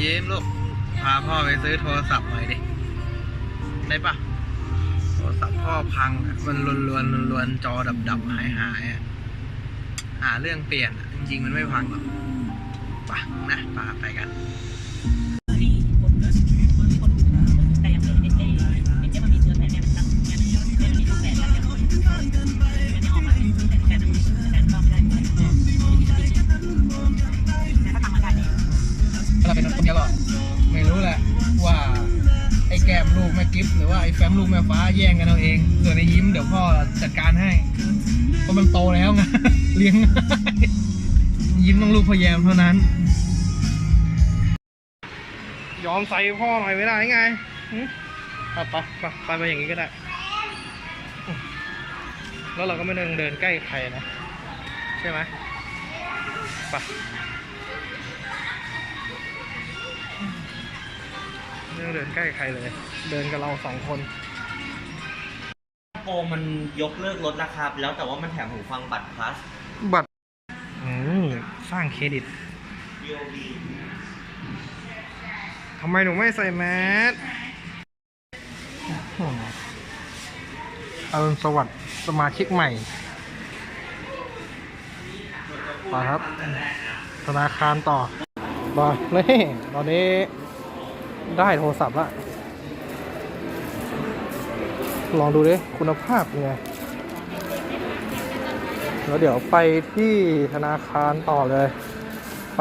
ยิ้มลูก พาพ่อไปซื้อโทรศัพท์หน่อยดิ ได้ปะโทรศัพท์พ่อพังมันลวนลวนลวนจอดับดับหายหายๆอะหาเรื่องเปลี่ยนจริงๆมันไม่พังหรอกปะนะปาไปกัน ว่าไอ้แก้มลูกแม่กิฟหรือว่าไอ้แฟมลูกแม่ฟ้าแย่งกันเอาเอง ส่วนไอ้ยิ้มเดี๋ยวพ่อจัดการให้เพราะมันโตแล้วไงเลี้ยงยิ้มต้องลูกพอแยมเท่านั้น ยอมใส่พ่อหน่อยไม่ได้ไงหึไปไปไปไปไปอย่างนี้ก็ได้ แล้วเราก็ไม่ต้องเดินใกล้ใครนะ ใช่ไหมไป ไม่ต้องเดินใกล้ใครเลย เดินกับเราสองคนโปรมันยกเลิกลดราคาไปแล้วแต่ว่ามันแถมหูฟังบัตร plus บัตรอืมสร้างเครดิต VOV ทำไมหนูไม่ใส่แมสอรุณสวัสดิ์สมาชิกใหม่ไปครับ ธนาคารต่อมานี่ตอนนี้ ได้โทรศัพท์ละ ลองดูดิคุณภาพเป็นไง แล้วเดี๋ยวไปที่ธนาคารต่อเลย ไป